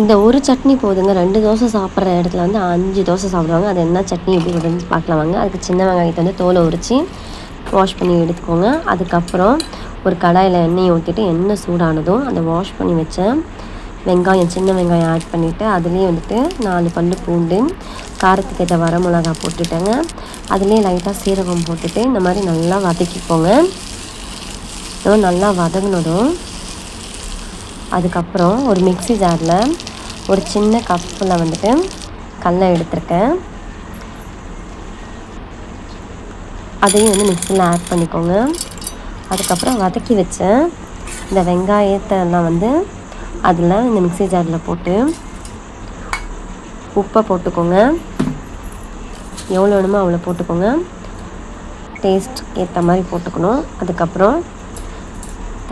இந்த ஒரு சட்னி போதுங்க. ரெண்டு தோசை சாப்பிட்ற இடத்துல வந்து அஞ்சு தோசை சாப்பிடுவாங்க. அது என்ன சட்னி எப்படி வருதுன்னு பார்க்கலாம் வாங்க. அதுக்கு சின்ன வெங்காயத்தை வந்து தோலை உரித்து வாஷ் பண்ணி எடுத்துக்கோங்க. அதுக்கப்புறம் ஒரு கடாயில் எண்ணெயை ஊற்றிட்டு எண்ணெய் சூடானதும் அந்த வாஷ் பண்ணி வச்ச வெங்காயம் சின்ன வெங்காயம் ஆட் பண்ணிவிட்டு அதுலேயே வந்துட்டு நாலு பல் பூண்டு காரத்துக்கு ஏற்ற வர மிளகா போட்டுட்டேங்க. அதுலேயே லைட்டாக சீரகம் போட்டுட்டு இந்த மாதிரி நல்லா வதக்கிக்கோங்க. நல்லா வதங்கினதும் அதுக்கப்புறம் ஒரு மிக்ஸி ஜாரில் ஒரு சின்ன கப்பில் வந்துட்டு கல்லை எடுத்திருக்கேன். அதையும் வந்து மிக்ஸியில் ஆட் பண்ணிக்கோங்க. அதுக்கப்புறம் வதக்கி வச்ச இந்த வெங்காயத்தை எல்லாம் வந்து அதில் இந்த மிக்ஸி ஜாரில் போட்டு உப்பை போட்டுக்கோங்க. எவ்வளோ வேணுமோ அவ்வளோ போட்டுக்கோங்க. டேஸ்ட் ஏற்ற மாதிரி போட்டுக்கணும். அதுக்கப்புறம்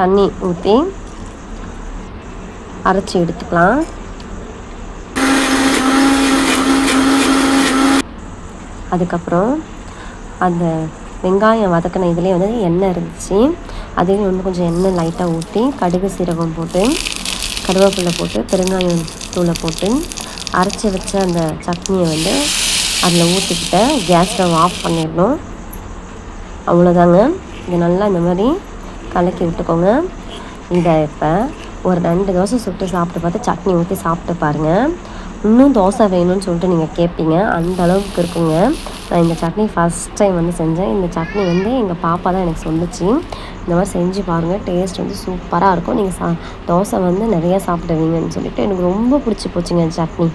தண்ணி ஊற்றி அரைச்சி எடுத்துக்கலாம். அதுக்கப்புறம் அந்த வெங்காயம் வதக்கின இதுலேயே வந்து எண்ணெய் இருந்துச்சு. அதையும் இன்னும் கொஞ்சம் எண்ணெய் லைட்டாக ஊற்றி கடுகு சீரகம் போட்டு கருவேப்பிலை போட்டு பெருங்காயம் தூளை போட்டு அரைச்சி வச்ச அந்த சட்னியை வந்து அதில் ஊற்றிக்கிட்ட கேஸ் ஸ்டவ் ஆஃப் பண்ணிடணும். அவ்வளோதாங்க இது நல்லா இந்த மாதிரி கலக்கி விட்டுக்கோங்க. இதை இப்போ ஒரு ரெண்டு தோசை சுட்டு சாப்பிட்டு பார்த்து சட்னி ஊற்றி சாப்பிட்டு பாருங்கள் இன்னும் தோசை வேணும்னு சொல்லிட்டு நீங்கள் கேட்பீங்க அந்த அளவுக்கு இருக்குங்க. நான் இந்த சட்னி ஃபஸ்ட் டைம் வந்து செஞ்சேன். இந்த சட்னி வந்து எங்கள் பாப்பா தான் எனக்கு சொல்லிச்சு. இந்த மாதிரி செஞ்சு பாருங்கள் டேஸ்ட் வந்து சூப்பராக இருக்கும். நீங்கள் சா தோசை வந்து நிறையா சாப்பிடுவீங்கன்னு சொல்லிட்டு எனக்கு ரொம்ப பிடிச்சி போச்சுங்க இந்த சட்னி.